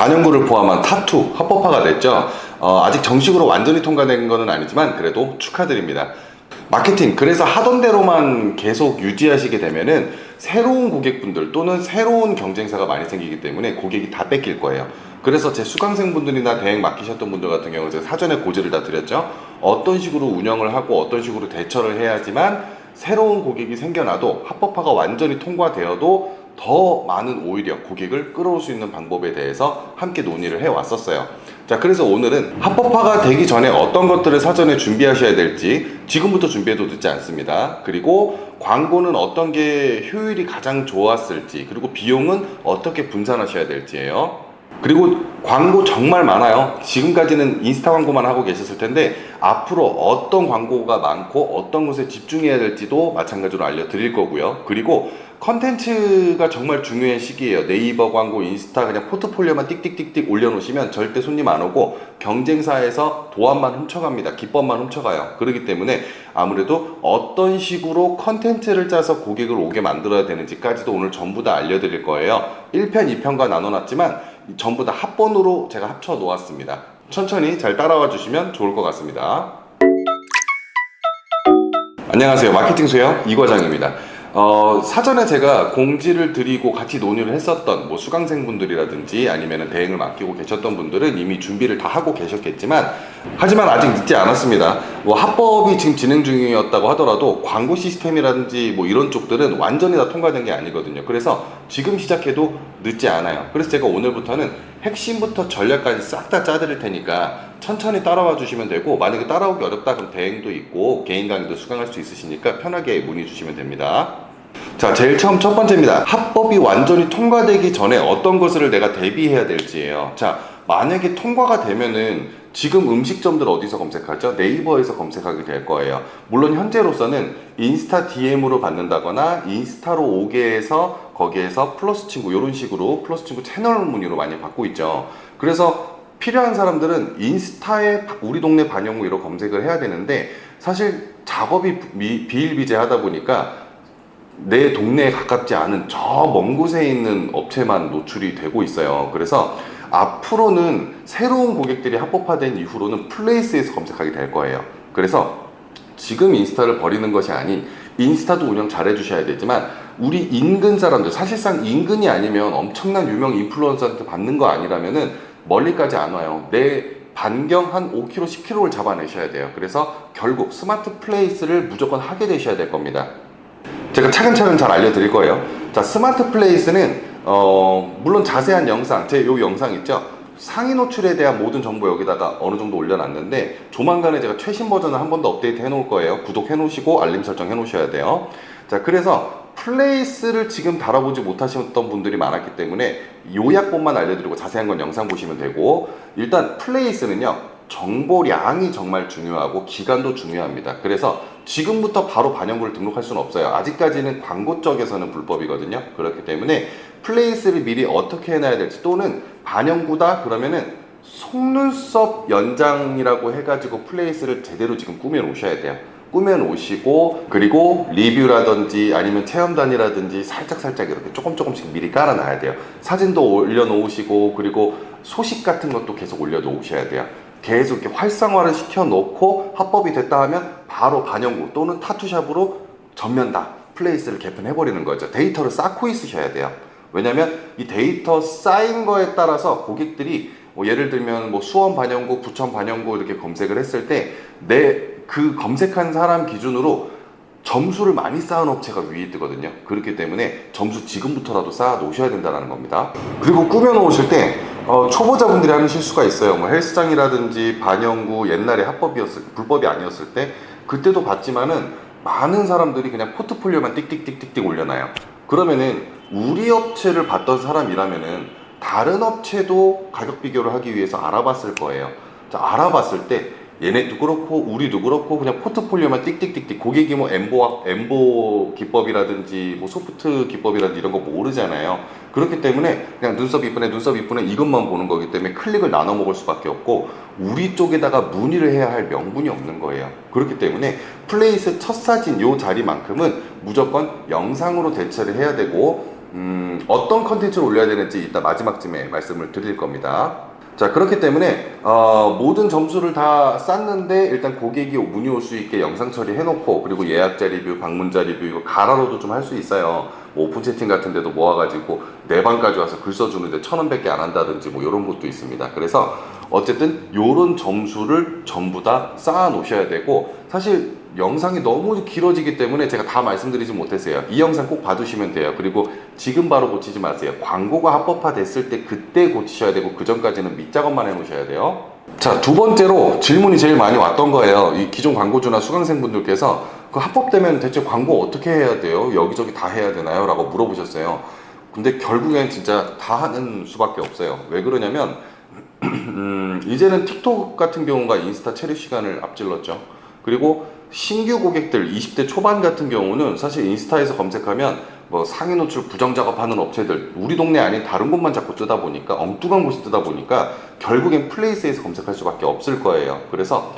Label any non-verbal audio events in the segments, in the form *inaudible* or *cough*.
반영구를 포함한 타투 합법화가 됐죠. 어, 아직 정식으로 완전히 통과된 것은 아니지만 그래도 축하드립니다. 마케팅 그래서 하던 대로만 계속 유지하시게 되면은 새로운 고객분들 또는 새로운 경쟁사가 많이 생기기 때문에 고객이 다 뺏길 거예요. 그래서 제 수강생분들이나 대행 맡기셨던 분들 같은 경우 제가 사전에 고지를 다 드렸죠. 어떤 식으로 운영을 하고 어떤 식으로 대처를 해야지만 새로운 고객이 생겨나도 합법화가 완전히 통과되어도 더 많은 오히려 고객을 끌어올 수 있는 방법에 대해서 함께 논의를 해 왔었어요. 자, 그래서 오늘은 합법화가 되기 전에 어떤 것들을 사전에 준비하셔야 될지 지금부터 준비해도 늦지 않습니다. 그리고 광고는 어떤 게 효율이 가장 좋았을지 그리고 비용은 어떻게 분산하셔야 될지예요. 그리고 광고 정말 많아요. 지금까지는 인스타 광고만 하고 계셨을 텐데 앞으로 어떤 광고가 많고 어떤 것에 집중해야 될지도 마찬가지로 알려드릴 거고요. 그리고 컨텐츠가 정말 중요한 시기예요. 네이버 광고, 인스타 그냥 포트폴리오만 띡띡띡띡 올려놓으시면 절대 손님 안 오고 경쟁사에서 도안만 훔쳐갑니다. 기법만 훔쳐가요. 그렇기 때문에 아무래도 어떤 식으로 컨텐츠를 짜서 고객을 오게 만들어야 되는지까지도 오늘 전부 다 알려드릴 거예요. 1편, 2편과 나눠놨지만 전부 다 합본으로 제가 합쳐 놓았습니다. 천천히 잘 따라와 주시면 좋을 것 같습니다. 안녕하세요. 마케팅 수요 이 과장입니다. 어, 사전에 제가 공지를 드리고 같이 논의를 했었던 뭐 수강생분들이라든지 아니면 대행을 맡기고 계셨던 분들은 이미 준비를 다 하고 계셨겠지만 하지만 아직 늦지 않았습니다. 뭐 합법이 지금 진행 중이었다고 하더라도 광고 시스템이라든지 뭐 이런 쪽들은 완전히 다 통과된 게 아니거든요. 그래서 지금 시작해도 늦지 않아요. 그래서 제가 오늘부터는 핵심부터 전략까지 싹 다 짜드릴 테니까 천천히 따라와 주시면 되고 만약에 따라오기 어렵다 그럼 대행도 있고 개인 강의도 수강할 수 있으시니까 편하게 문의 주시면 됩니다. 자, 제일 처음 첫 번째입니다. 합법이 완전히 통과되기 전에 어떤 것을 내가 대비해야 될지예요. 자, 만약에 통과가 되면은 지금 음식점들 어디서 검색하죠? 네이버에서 검색하게 될 거예요. 물론 현재로서는 인스타 DM으로 받는다거나 인스타로 오게 해서 거기에서 플러스 친구 이런 식으로 플러스 친구 채널 문의로 많이 받고 있죠. 그래서 필요한 사람들은 인스타에 우리 동네 반영구이로 검색을 해야 되는데 사실 작업이 미- 비일비재하다 보니까 내 동네에 가깝지 않은 저 먼 곳에 있는 업체만 노출이 되고 있어요. 그래서 앞으로는 새로운 고객들이 합법화된 이후로는 플레이스에서 검색하게 될 거예요. 그래서 지금 인스타를 버리는 것이 아닌 인스타도 운영 잘 해주셔야 되지만 우리 인근 사람들 사실상 인근이 아니면 엄청난 유명 인플루언서한테 받는 거 아니라면은 멀리까지 안 와요. 내 반경 한 5km, 10km를 잡아내셔야 돼요. 그래서 결국 스마트 플레이스를 무조건 하게 되셔야 될 겁니다. 제가 차근차근 잘 알려드릴 거예요. 자, 스마트 플레이스는 어, 물론 자세한 영상, 제 요 영상 있죠. 상위 노출에 대한 모든 정보 여기다가 어느 정도 올려놨는데 조만간에 제가 최신 버전을 한 번 더 업데이트 해놓을 거예요. 구독해 놓으시고 알림 설정 해 놓으셔야 돼요. 자, 그래서 플레이스를 지금 다뤄보지 못하셨던 분들이 많았기 때문에 요약본만 알려드리고 자세한 건 영상 보시면 되고 일단 플레이스는요 정보량이 정말 중요하고 기간도 중요합니다. 그래서 지금부터 바로 반영구를 등록할 수는 없어요. 아직까지는 광고 쪽에서는 불법이거든요. 그렇기 때문에 플레이스를 미리 어떻게 해놔야 될지 또는 반영구다 그러면은 속눈썹 연장이라고 해가지고 플레이스를 제대로 지금 꾸며 놓으셔야 돼요. 꾸며 놓으시고 그리고 리뷰라든지 아니면 체험단이라든지 살짝살짝 이렇게 조금 조금씩 미리 깔아놔야 돼요. 사진도 올려놓으시고 그리고 소식 같은 것도 계속 올려놓으셔야 돼요. 계속 이렇게 활성화를 시켜놓고 합법이 됐다 하면 바로 반영구 또는 타투샵으로 전면 다 플레이스를 개편해버리는 거죠. 데이터를 쌓고 있으셔야 돼요. 왜냐면 이 데이터 쌓인 거에 따라서 고객들이 뭐 예를 들면 뭐 수원 반영구, 부천 반영구 이렇게 검색을 했을 때 내그 검색한 사람 기준으로 점수를 많이 쌓은 업체가 위에 뜨거든요. 그렇기 때문에 점수 지금부터라도 쌓아 놓으셔야 된다는 겁니다. 그리고 꾸며 놓으실 때 어, 초보자분들이 하는 실수가 있어요. 뭐 헬스장이라든지 반영구 옛날에 합법이었을 불법이 아니었을 때 그때도 봤지만은 많은 사람들이 그냥 포트폴리오만 띡띡띡띡띡 올려놔요. 그러면은 우리 업체를 봤던 사람이라면은 다른 업체도 가격 비교를 하기 위해서 알아봤을 거예요. 자, 알아봤을 때 얘네도 그렇고 우리도 그렇고 그냥 포트폴리오만 띡띡띡띡 고객이 뭐 엠보 엠보 기법이라든지 뭐 소프트 기법이라든지 이런 거 모르잖아요. 그렇기 때문에 그냥 눈썹 이쁘네 눈썹 이쁘네 이것만 보는 거기 때문에 클릭을 나눠 먹을 수밖에 없고 우리 쪽에다가 문의를 해야 할 명분이 없는 거예요. 그렇기 때문에 플레이스 첫 사진 요 자리만큼은 무조건 영상으로 대처를 해야 되고 음, 어떤 컨텐츠를 올려야 되는지 이따 마지막쯤에 말씀을 드릴 겁니다. 자 그렇기 때문에 어, 모든 점수를 다 쌌는데 일단 고객이 문의 올 수 있게 영상 처리해 놓고 그리고 예약자 리뷰, 방문자 리뷰 이거 가라로도 좀 할 수 있어요. 뭐 오픈 채팅 같은 데도 모아가지고 내 방까지 와서 글 써주는데 천 원밖에 안 한다든지 뭐 이런 것도 있습니다. 그래서 어쨌든 요런 점수를 전부 다 쌓아 놓으셔야 되고 사실 영상이 너무 길어지기 때문에 제가 다 말씀드리지 못했어요. 이 영상 꼭 봐두시면 돼요. 그리고 지금 바로 고치지 마세요. 광고가 합법화 됐을 때 그때 고치셔야 되고 그 전까지는 밑작업만 해놓으셔야 돼요. 자, 두 번째로 질문이 제일 많이 왔던 거예요. 이 기존 광고주나 수강생분들께서 그 합법되면 대체 광고 어떻게 해야 돼요? 여기저기 다 해야 되나요? 라고 물어보셨어요. 근데 결국엔 진짜 다 하는 수밖에 없어요. 왜 그러냐면 *clears throat* 음, 이제는 틱톡 같은 경우가 인스타 체류 시간을 앞질렀죠. 그리고 신규 고객들 20대 초반 같은 경우는 사실 인스타에서 검색하면 뭐 상위 노출 부정 작업하는 업체들 우리 동네 아닌 다른 곳만 자꾸 뜨다 보니까 엉뚱한 곳이 뜨다 보니까 결국엔 플레이스에서 검색할 수밖에 없을 거예요. 그래서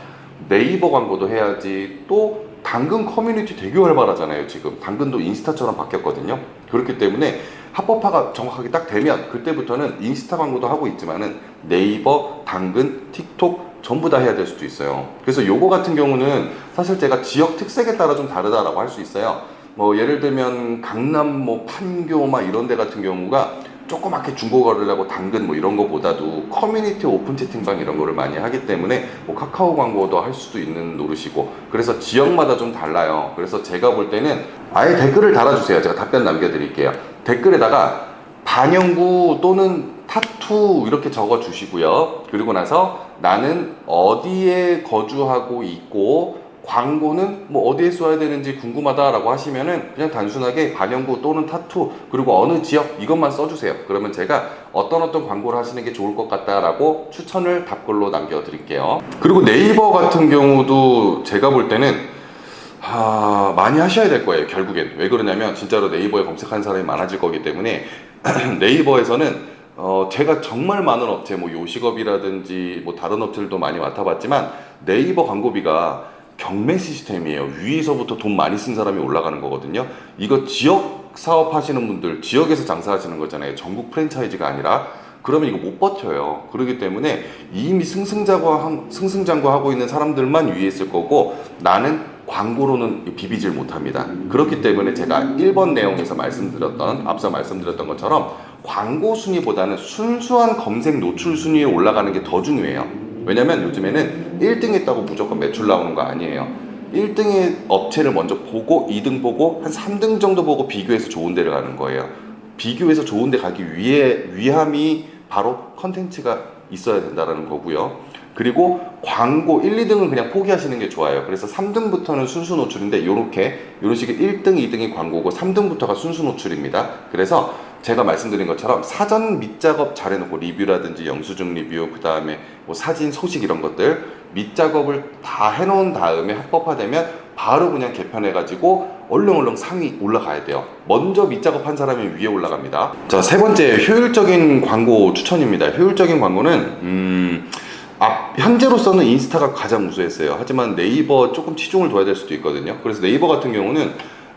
네이버 광고도 해야지 또 당근 커뮤니티 되게 활발하잖아요 지금 당근도 인스타처럼 바뀌었거든요 그렇기 때문에 합법화가 정확하게 딱 되면 그때부터는 인스타 광고도 하고 있지만은 네이버, 당근, 틱톡 전부 다 해야 될 수도 있어요 그래서 요거 같은 경우는 사실 제가 지역 특색에 따라 좀 다르다라고 할 수 있어요 뭐 예를 들면 강남 뭐 판교 막 이런 데 같은 경우가 조그맣게 중고거래를 하고 당근 뭐 이런 거보다도 커뮤니티 오픈 채팅방 이런 거를 많이 하기 때문에 뭐 카카오 광고도 할 수도 있는 노릇이고 그래서 지역마다 좀 달라요. 그래서 제가 볼 때는 아예 댓글을 달아주세요. 제가 답변 남겨드릴게요. 댓글에다가 반영구 또는 타투 이렇게 적어 주시고요. 그리고 나서 나는 어디에 거주하고 있고 광고는 뭐 어디에 써야 되는지 궁금하다라고 하시면은 그냥 단순하게 반영구 또는 타투 그리고 어느 지역 이것만 써주세요. 그러면 제가 어떤 어떤 광고를 하시는 게 좋을 것 같다라고 추천을 답글로 남겨드릴게요. 그리고 네이버 같은 경우도 제가 볼 때는 아, 많이 하셔야 될 거예요, 결국엔. 왜 그러냐면, 진짜로 네이버에 검색하는 사람이 많아질 거기 때문에, *clears throat* 네이버에서는, 어, 제가 정말 많은 업체, 뭐 요식업이라든지, 뭐 다른 업체들도 많이 맡아봤지만, 네이버 광고비가 경매 시스템이에요. 위에서부터 돈 많이 쓴 사람이 올라가는 거거든요. 이거 지역 사업 하시는 분들, 지역에서 장사하시는 거잖아요. 전국 프랜차이즈가 아니라. 그러면 이거 못 버텨요. 그렇기 때문에 이미 승승장구, 승승장구하고 있는 사람들만 위에 있을 거고 나는 광고로는 비비질 못합니다. 그렇기 때문에 제가 1번 내용에서 말씀드렸던 앞서 말씀드렸던 것처럼 광고 순위보다는 순수한 검색 노출 순위에 올라가는 게 더 중요해요. 왜냐면 요즘에는 1등 했다고 무조건 매출 나오는 거 아니에요. 1등의 업체를 먼저 보고 2등 보고 한 3등 정도 보고 비교해서 좋은 데를 가는 거예요. 비교해서 좋은 데 가기 위해 위함이 바로 컨텐츠가 있어야 된다는 거고요. 그리고 광고 1, 2등은 그냥 포기하시는 게 좋아요. 그래서 3등부터는 순수 노출인데 이렇게 이런 식의 1등, 2등이 광고고 3등부터가 순수 노출입니다. 그래서 제가 말씀드린 것처럼 사전 밑작업 잘 해놓고 리뷰라든지 영수증 리뷰 그 다음에 뭐 사진 소식 이런 것들 밑작업을 다 해놓은 다음에 합법화되면 바로 그냥 개편해가지고 얼렁얼렁 상위 올라가야 돼요. 먼저 밑작업 한 사람이 위에 올라갑니다. 자, 세 번째 효율적인 광고 추천입니다. 효율적인 광고는 음, 아, 현재로서는 인스타가 가장 우수했어요. 하지만 네이버 조금 치중을 둬야 될 수도 있거든요. 그래서 네이버 같은 경우는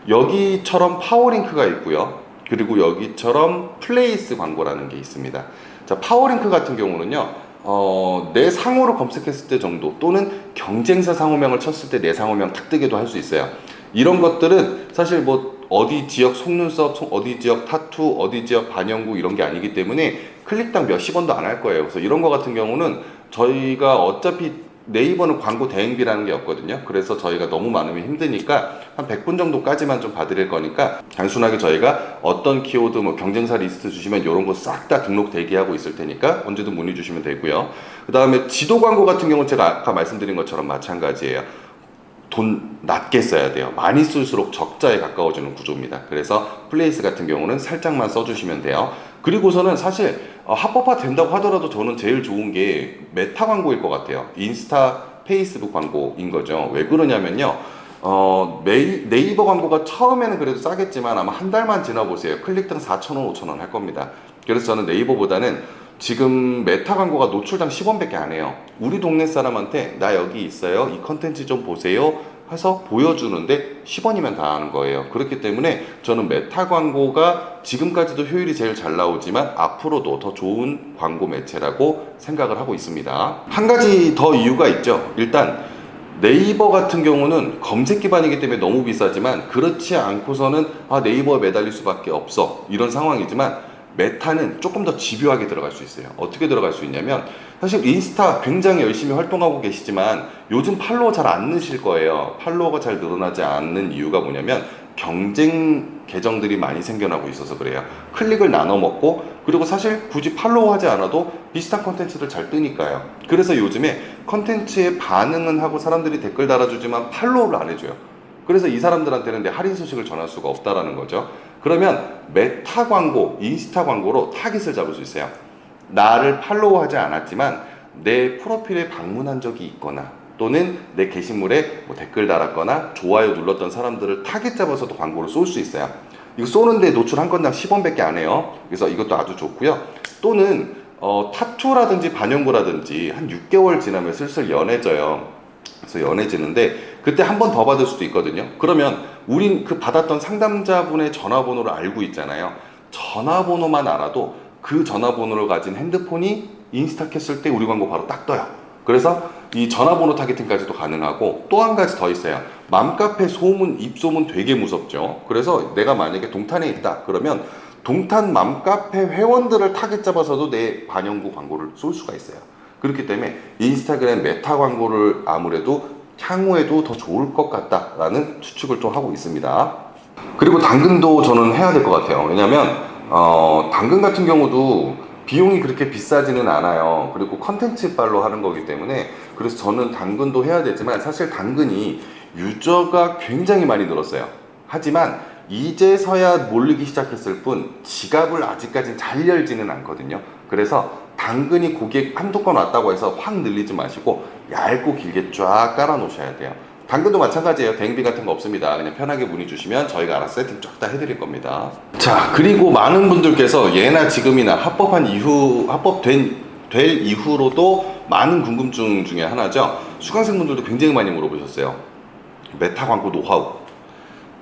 여기처럼 파워링크가 있고요. 그리고 여기처럼 플레이스 광고라는 게 있습니다. 자, 파워링크 같은 경우는요. 어, 내 상호로 검색했을 때 정도 또는 경쟁사 상호명을 쳤을 때 내 상호명 탁 뜨기도 할 수 있어요. 이런 것들은 사실 뭐 어디 지역 속눈썹, 어디 지역 타투, 어디 지역 반영구 이런 게 아니기 때문에 클릭당 몇십 원도 안 할 거예요. 그래서 이런 거 같은 경우는 저희가 어차피 네이버는 광고 대행비라는 게 없거든요. 그래서 저희가 너무 많으면 힘드니까 한 100분 정도까지만 좀 봐드릴 거니까 단순하게 저희가 어떤 키워드 뭐 경쟁사 리스트 주시면 이런 거 싹 다 등록 대기하고 있을 테니까 언제든 문의 주시면 되고요. 그 다음에 지도 광고 같은 경우는 제가 아까 말씀드린 것처럼 마찬가지예요. 돈 낮게 써야 돼요. 많이 쓸수록 적자에 가까워지는 구조입니다. 그래서 플레이스 같은 경우는 살짝만 써주시면 돼요. 그리고서는 사실 어, 합법화 된다고 하더라도 저는 제일 좋은 게 메타 광고일 것 같아요. 인스타, 페이스북 광고인 거죠. 왜 그러냐면요. 어, 메이, 네이버 광고가 처음에는 그래도 싸겠지만 아마 한 달만 지나보세요. 클릭당 4,000원, 5,000원 할 겁니다. 그래서 저는 네이버보다는 지금 메타 광고가 노출당 10원밖에 안 해요. 우리 동네 사람한테 나 여기 있어요. 이 컨텐츠 좀 보세요. 해서 보여주는데 10원이면 다 하는 거예요. 그렇기 때문에 저는 메타 광고가 지금까지도 효율이 제일 잘 나오지만 앞으로도 더 좋은 광고 매체라고 생각을 하고 있습니다. 한 가지 더 이유가 있죠. 일단 네이버 같은 경우는 검색 기반이기 때문에 너무 비싸지만 그렇지 않고서는 아 네이버에 매달릴 수밖에 없어 이런 상황이지만 메타는 조금 더 집요하게 들어갈 수 있어요. 어떻게 들어갈 수 있냐면 사실 인스타 굉장히 열심히 활동하고 계시지만 요즘 팔로워 잘 안 느실 거예요. 팔로워가 잘 늘어나지 않는 이유가 뭐냐면 경쟁 계정들이 많이 생겨나고 있어서 그래요. 클릭을 나눠 먹고 그리고 사실 굳이 팔로우 하지 않아도 비슷한 컨텐츠를 잘 뜨니까요. 그래서 요즘에 컨텐츠에 반응은 하고 사람들이 댓글 달아주지만 팔로우를 안 해줘요. 그래서 이 사람들한테는 내 할인 소식을 전할 수가 없다라는 거죠. 그러면 메타 광고, 인스타 광고로 타깃을 잡을 수 있어요. 나를 팔로우하지 않았지만 내 프로필에 방문한 적이 있거나 또는 내 게시물에 뭐 댓글 달았거나 좋아요 눌렀던 사람들을 타겟 잡아서도 광고를 쏠 수 있어요. 이거 쏘는데 노출 한 건당 10원밖에 안 해요. 그래서 이것도 아주 좋고요. 또는 어, 타투라든지 반영구라든지 한 6개월 지나면 슬슬 연해져요. 그래서 연해지는데 그때 한 번 더 받을 수도 있거든요. 그러면 우린 그 받았던 상담자분의 전화번호를 알고 있잖아요. 전화번호만 알아도 그 전화번호를 가진 핸드폰이 인스타 켰을 때 우리 광고 바로 딱 떠요. 그래서 이 전화번호 타겟팅까지도 가능하고 또 한 가지 더 있어요. 맘카페 소문, 입소문 되게 무섭죠. 그래서 내가 만약에 동탄에 있다 그러면 동탄 맘카페 회원들을 타겟 잡아서도 내 반영구 광고를 쏠 수가 있어요. 그렇기 때문에 인스타그램 메타 광고를 아무래도 향후에도 더 좋을 것 같다라는 추측을 좀 하고 있습니다. 그리고 당근도 저는 해야 될 것 같아요. 왜냐면 어, 당근 같은 경우도 비용이 그렇게 비싸지는 않아요. 그리고 컨텐츠 발로 하는 거기 때문에 그래서 저는 당근도 해야 되지만 사실 당근이 유저가 굉장히 많이 늘었어요. 하지만 이제서야 몰리기 시작했을 뿐 지갑을 아직까지는 잘 열지는 않거든요. 그래서 당근이 고객 한두 건 왔다고 해서 확 늘리지 마시고 얇고 길게 쫙 깔아 놓으셔야 돼요. 당근도 마찬가지예요. 대행비 같은 거 없습니다. 그냥 편하게 문의 주시면 저희가 알아서 세팅 쫙 다 해드릴 겁니다. 자, 그리고 많은 분들께서 예나 지금이나 합법한 이후, 합법된, 될 이후로도 많은 궁금증 중에 하나죠. 수강생분들도 굉장히 많이 물어보셨어요. 메타 광고 노하우.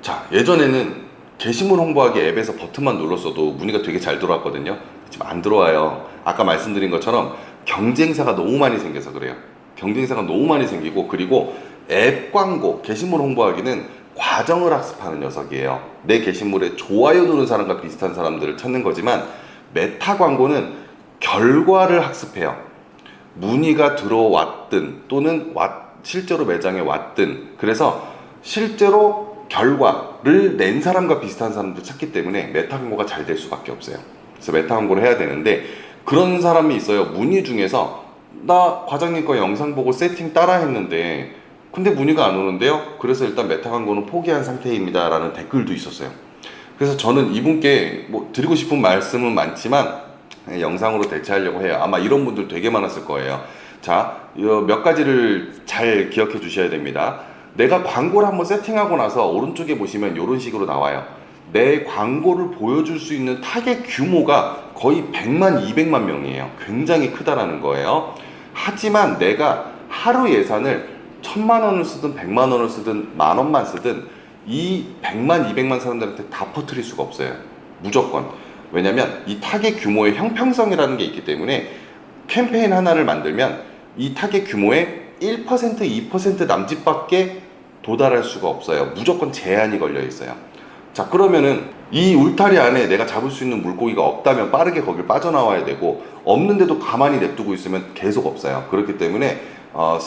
자, 예전에는 게시물 홍보하기 앱에서 버튼만 눌렀어도 문의가 되게 잘 들어왔거든요. 지금 안 들어와요. 아까 말씀드린 것처럼 경쟁사가 너무 많이 생겨서 그래요. 경쟁사가 너무 많이 생기고 그리고 앱 광고, 게시물 홍보하기는 과정을 학습하는 녀석이에요. 내 게시물에 좋아요 누른 사람과 비슷한 사람들을 찾는 거지만 메타 광고는 결과를 학습해요. 문의가 들어왔든 또는 왔- 실제로 매장에 왔든 그래서 실제로 결과를 낸 사람과 비슷한 사람도 찾기 때문에 메타 광고가 잘 될 수밖에 없어요. 그래서 메타 광고를 해야 되는데 그런 사람이 있어요. 문의 중에서 나 과장님 거 영상 보고 세팅 따라 했는데 근데 문의가 안 오는데요. 그래서 일단 메타 광고는 포기한 상태입니다라는 댓글도 있었어요. 그래서 저는 이분께 뭐 드리고 싶은 말씀은 많지만 예, 영상으로 대체하려고 해요. 아마 이런 분들 되게 많았을 거예요. 자, 이몇 가지를 잘 기억해 주셔야 됩니다. 내가 광고를 한번 세팅하고 나서 오른쪽에 보시면 이런 식으로 나와요. 내 광고를 보여줄 수 있는 타겟 규모가 거의 100만, 200만 명이에요. 굉장히 크다라는 거예요. 하지만 내가 하루 예산을 천만 원을 쓰든 백만 원을 쓰든 만 원만 쓰든 이 100만, 200만 사람들한테 다 퍼뜨릴 수가 없어요. 무조건. 왜냐면 이 타겟 규모의 형평성이라는 게 있기 때문에 캠페인 하나를 만들면 이 타겟 규모의 1%, 2% 남짓밖에 도달할 수가 없어요. 무조건 제한이 걸려 있어요. 자, 그러면은 이 울타리 안에 내가 잡을 수 있는 물고기가 없다면 빠르게 거길 빠져나와야 되고 없는데도 가만히 냅두고 있으면 계속 없어요. 그렇기 때문에 어,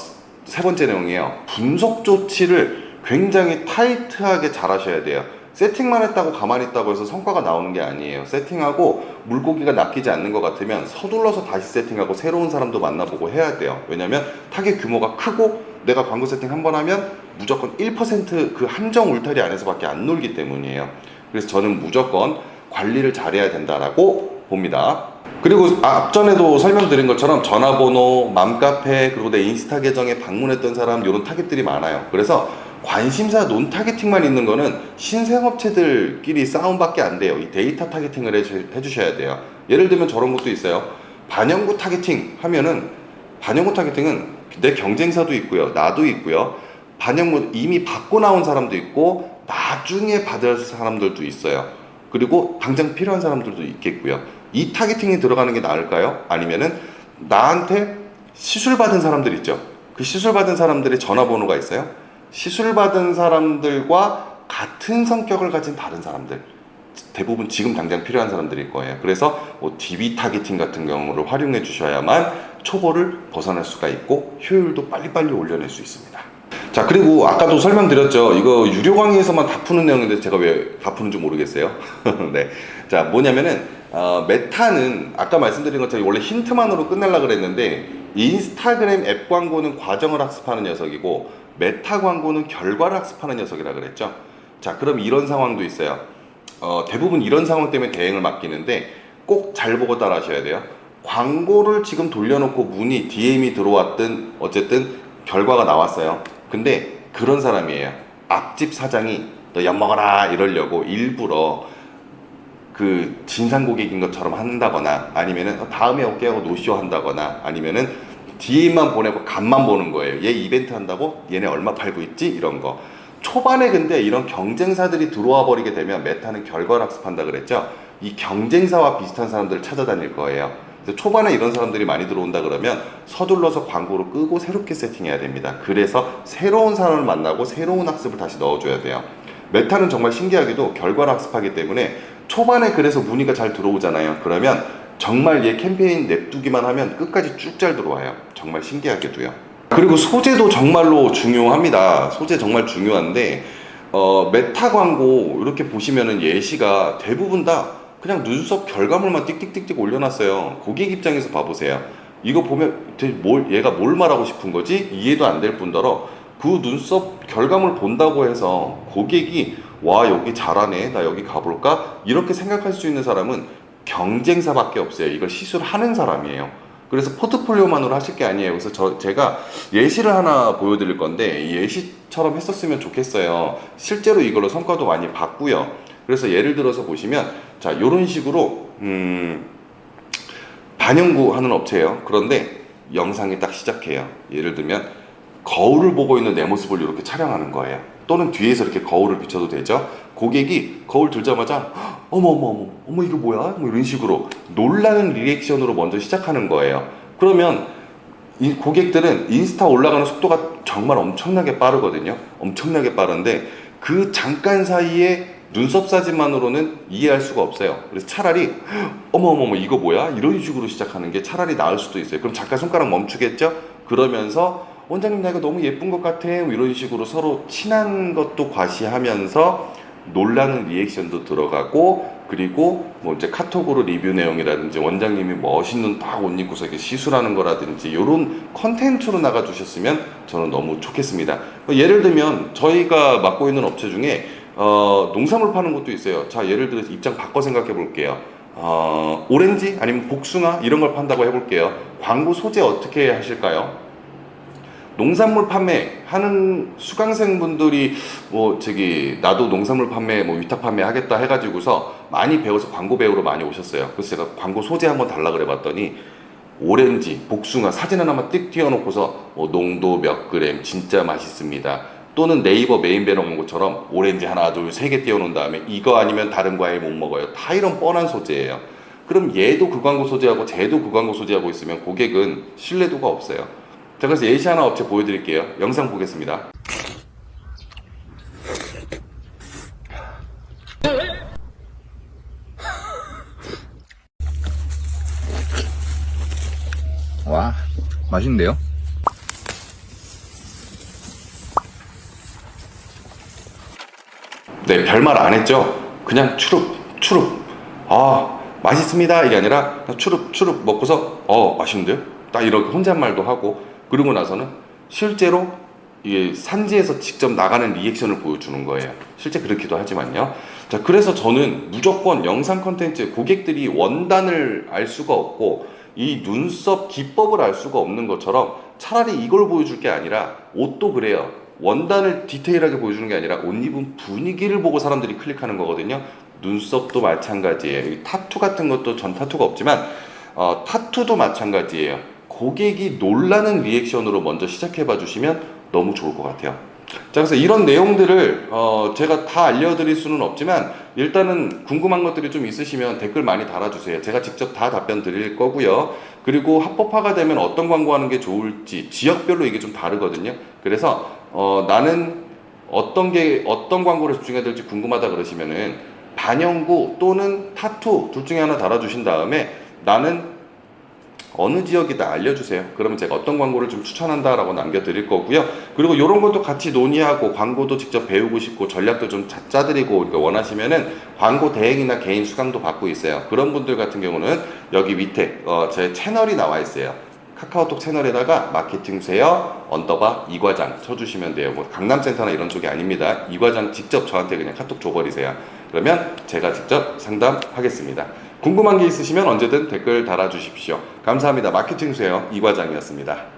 세 번째 내용이에요. 분석 조치를 굉장히 타이트하게 잘 하셔야 돼요. 세팅만 했다고 가만히 있다고 해서 성과가 나오는 게 아니에요. 세팅하고 물고기가 낚이지 않는 것 같으면 서둘러서 다시 세팅하고 새로운 사람도 만나보고 해야 돼요. 왜냐면 타겟 규모가 크고 내가 광고 세팅 한 번 하면 무조건 1%그 함정 울타리 안에서밖에 안 놀기 때문이에요. 그래서 저는 무조건 관리를 잘해야 된다라고 봅니다. 그리고 앞전에도 설명드린 것처럼 전화번호, 맘카페, 그리고 내 인스타 계정에 방문했던 사람 이런 타겟들이 많아요. 그래서 관심사 논 타겟팅만 있는 거는 신생업체들끼리 싸움밖에 안 돼요. 이 데이터 타겟팅을 해주- 해주셔야 돼요. 예를 들면 저런 것도 있어요. 반영구 타겟팅 하면은 반영구 타겟팅은 내 경쟁사도 있고요, 나도 있고요. 반영문 이미 받고 나온 사람도 있고 나중에 받을 사람들도 있어요. 그리고 당장 필요한 사람들도 있겠고요. 이 타겟팅이 들어가는 게 나을까요? 아니면은 나한테 시술 받은 사람들 있죠. 그 시술 받은 사람들의 전화번호가 있어요. 시술 받은 사람들과 같은 성격을 가진 다른 사람들. 대부분 지금 당장 필요한 사람들일 거예요. 그래서 뭐 DB 타겟팅 같은 경우를 활용해 주셔야만 초보를 벗어날 수가 있고 효율도 빨리빨리 올려낼 수 있습니다. 자 그리고 아까도 설명드렸죠. 이거 유료 강의에서만 다 푸는 내용인데 제가 왜 다 푸는지 모르겠어요. *laughs* 네. 자 뭐냐면은 어, 메타는 아까 말씀드린 것처럼 원래 힌트만으로 끝내려 그랬는데 인스타그램 앱 광고는 과정을 학습하는 녀석이고 메타 광고는 결과를 학습하는 녀석이라 그랬죠. 자 그럼 이런 상황도 있어요. 어, 대부분 이런 상황 때문에 대행을 맡기는데 꼭 잘 보고 따라 하셔야 돼요. 광고를 지금 돌려놓고 문의, DM이 들어왔든 어쨌든 결과가 나왔어요. 근데 그런 사람이에요. 앞집 사장이 너 엿 먹어라 이러려고 일부러 그 진상 고객인 것처럼 한다거나 아니면은 어, 다음에 올게 하고 노쇼 한다거나 아니면은 DM만 보내고 간만 보는 거예요. 얘 이벤트 한다고 얘네 얼마 팔고 있지 이런 거. 초반에 근데 이런 경쟁사들이 들어와 버리게 되면 메타는 결과를 학습한다 그랬죠. 이 경쟁사와 비슷한 사람들을 찾아다닐 거예요. 초반에 이런 사람들이 많이 들어온다 그러면 서둘러서 광고를 끄고 새롭게 세팅해야 됩니다. 그래서 새로운 사람을 만나고 새로운 학습을 다시 넣어줘야 돼요. 메타는 정말 신기하게도 결과를 학습하기 때문에 초반에 그래서 문의가 잘 들어오잖아요. 그러면 정말 얘 캠페인 냅두기만 하면 끝까지 쭉 잘 들어와요. 정말 신기하게도요. 그리고 소재도 정말로 중요합니다. 소재 정말 중요한데 어, 메타 광고 이렇게 보시면은 예시가 대부분 다 그냥 눈썹 결과물만 띡띡띡띡 올려놨어요. 고객 입장에서 봐보세요. 이거 보면 뭘 얘가 뭘 말하고 싶은 거지 이해도 안 될 뿐더러 그 눈썹 결과물 본다고 해서 고객이 와 여기 잘하네 나 여기 가볼까 이렇게 생각할 수 있는 사람은 경쟁사밖에 없어요. 이걸 시술하는 사람이에요. 그래서 포트폴리오만으로 하실 게 아니에요. 그래서 저 제가 예시를 하나 보여드릴 건데 이 예시처럼 했었으면 좋겠어요. 실제로 이걸로 성과도 많이 봤고요. 그래서 예를 들어서 보시면 자 이런 식으로 음, 반영구 하는 업체예요. 그런데 영상이 딱 시작해요. 예를 들면 거울을 보고 있는 내 모습을 이렇게 촬영하는 거예요. 또는 뒤에서 이렇게 거울을 비춰도 되죠. 고객이 거울 들자마자 "헉, 어머 어머 어머 어머 이거 뭐야? 뭐 이런 식으로 놀라는 리액션으로 먼저 시작하는 거예요. 그러면 이 고객들은 인스타 올라가는 속도가 정말 엄청나게 빠르거든요. 엄청나게 빠른데 그 잠깐 사이에 눈썹 사진만으로는 이해할 수가 없어요. 그래서 차라리 어머 어머 어머 이거 뭐야? 이런 식으로 시작하는 게 차라리 나을 수도 있어요. 그럼 잠깐 손가락 멈추겠죠? 그러면서 원장님 나 이거 너무 예쁜 것 같아. 뭐 이런 식으로 서로 친한 것도 과시하면서 놀라는 리액션도 들어가고 그리고 뭐 이제 카톡으로 리뷰 내용이라든지 원장님이 멋있는 딱 옷 입고서 이렇게 시술하는 거라든지 이런 컨텐츠로 나가 주셨으면 저는 너무 좋겠습니다. 뭐 예를 들면 저희가 맡고 있는 업체 중에 어, 농산물 파는 것도 있어요. 자 예를 들어서 입장 바꿔 생각해 볼게요. 어, 오렌지 아니면 복숭아 이런 걸 판다고 해볼게요. 광고 소재 어떻게 하실까요? 농산물 판매하는 수강생분들이 뭐 저기 나도 농산물 판매 뭐 위탁 판매 하겠다 해가지고서 많이 배워서 광고 배우러 많이 오셨어요. 그래서 제가 광고 소재 한번 달라 그래 봤더니 오렌지, 복숭아 사진 하나만 띡 띄워놓고서 뭐 농도 몇 그램 진짜 맛있습니다. 또는 네이버 메인 배너 온 것처럼 오렌지 하나 둘세 개 띄워놓은 다음에 이거 아니면 다른 과일 못 먹어요. 다 이런 뻔한 소재예요. 그럼 얘도 그 광고 소재하고 쟤도 그 광고 소재하고 있으면 고객은 신뢰도가 없어요. 자 그래서 예시 하나 업체 보여드릴게요. 영상 보겠습니다. 와 맛있는데요? 네, 별말 안 했죠. 그냥 추룩, 추룩. 아, 맛있습니다. 이게 아니라 추룩, 추룩 먹고서 어, 맛있는데요? 딱 이렇게 혼잣말도 하고 그러고 나서는 실제로 이게 산지에서 직접 나가는 리액션을 보여주는 거예요. 실제 그렇기도 하지만요. 자, 그래서 저는 무조건 영상 컨텐츠 고객들이 원단을 알 수가 없고 이 눈썹 기법을 알 수가 없는 것처럼 차라리 이걸 보여줄 게 아니라 옷도 그래요. 원단을 디테일하게 보여주는 게 아니라 옷 입은 분위기를 보고 사람들이 클릭하는 거거든요. 눈썹도 마찬가지예요. 이 타투 같은 것도 전 타투가 없지만 어, 타투도 마찬가지예요. 고객이 놀라는 리액션으로 먼저 시작해 봐 주시면 너무 좋을 것 같아요. 자, 그래서 이런 내용들을 어, 제가 다 알려드릴 수는 없지만 일단은 궁금한 것들이 좀 있으시면 댓글 많이 달아주세요. 제가 직접 다 답변 드릴 거고요. 그리고 합법화가 되면 어떤 광고하는 게 좋을지 지역별로 이게 좀 다르거든요. 그래서 어, 나는 어떤 게 어떤 광고를 집중해야 될지 궁금하다 그러시면은 반영구 또는 타투 둘 중에 하나 달아주신 다음에 나는 어느 지역이다 알려주세요. 그러면 제가 어떤 광고를 좀 추천한다라고 남겨드릴 거고요. 그리고 이런 것도 같이 논의하고 광고도 직접 배우고 싶고 전략도 좀 짜- 짜드리고 원하시면은 광고 대행이나 개인 수강도 받고 있어요. 그런 분들 같은 경우는 여기 밑에 어, 제 채널이 나와 있어요. 카카오톡 채널에다가 마케팅 세요 언더바 이과장 쳐주시면 돼요. 뭐 강남센터나 이런 쪽이 아닙니다. 이과장 직접 저한테 그냥 카톡 줘버리세요. 그러면 제가 직접 상담하겠습니다. 궁금한 게 있으시면 언제든 댓글 달아주십시오. 감사합니다. 마케팅 세요 이과장이었습니다.